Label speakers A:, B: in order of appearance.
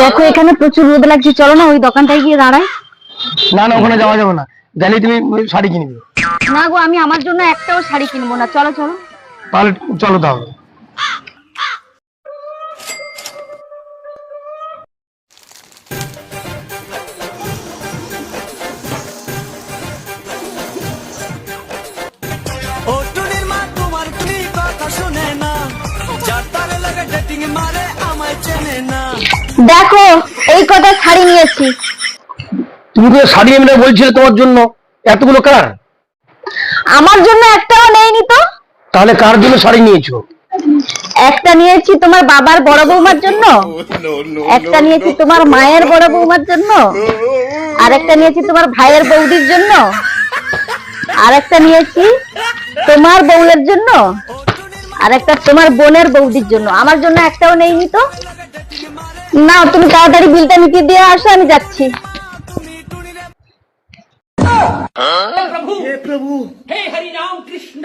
A: দেখো এখানে প্রচুর রোদ লাগছে। চলো না ওই দোকানটায় গিয়ে দাঁড়াই।
B: না না ওখানে যাওয়া যাবে না। গেলে তুমি শাড়ি কিনবে।
A: না গো আমি আমার জন্য একটাও শাড়ি কিনবো না। চলো চলো।
B: তাহলে চলো তাহলে।
C: ও টুনির মা তোমার টুনি কথা শুনে না। যার তালে লাগে ডেটিং মারে আমায় চেনে না।
A: দেখো এই কটা শাড়ি নিয়েছি।
B: তুমি তো শাড়ি এমনি বলছিলে তোমার জন্য? এতগুলো কার?
A: আমার জন্য একটাও নেইনি তো।
B: তাহলে কার জন্য শাড়ি নিয়েছো?
A: একটা নিয়েছি তোমার বাবার বড় বৌমার জন্য। একটা নিয়েছি তোমার মায়ের বড় বৌমার জন্য। আর একটা নিয়েছি তোমার ভাইয়ের বৌদির জন্য। আর একটা নিয়েছি তোমার বউয়ের জন্য। আর একটা তোমার বোনের বৌদির জন্য। আমার জন্য একটাও নেইনি তো। না তুমি তাড়াতাড়ি বিলটা মিটিয়ে দিয়ে আসো আমি যাচ্ছি
D: প্রভু হে প্রভু হে হরি রাম কৃষ্ণ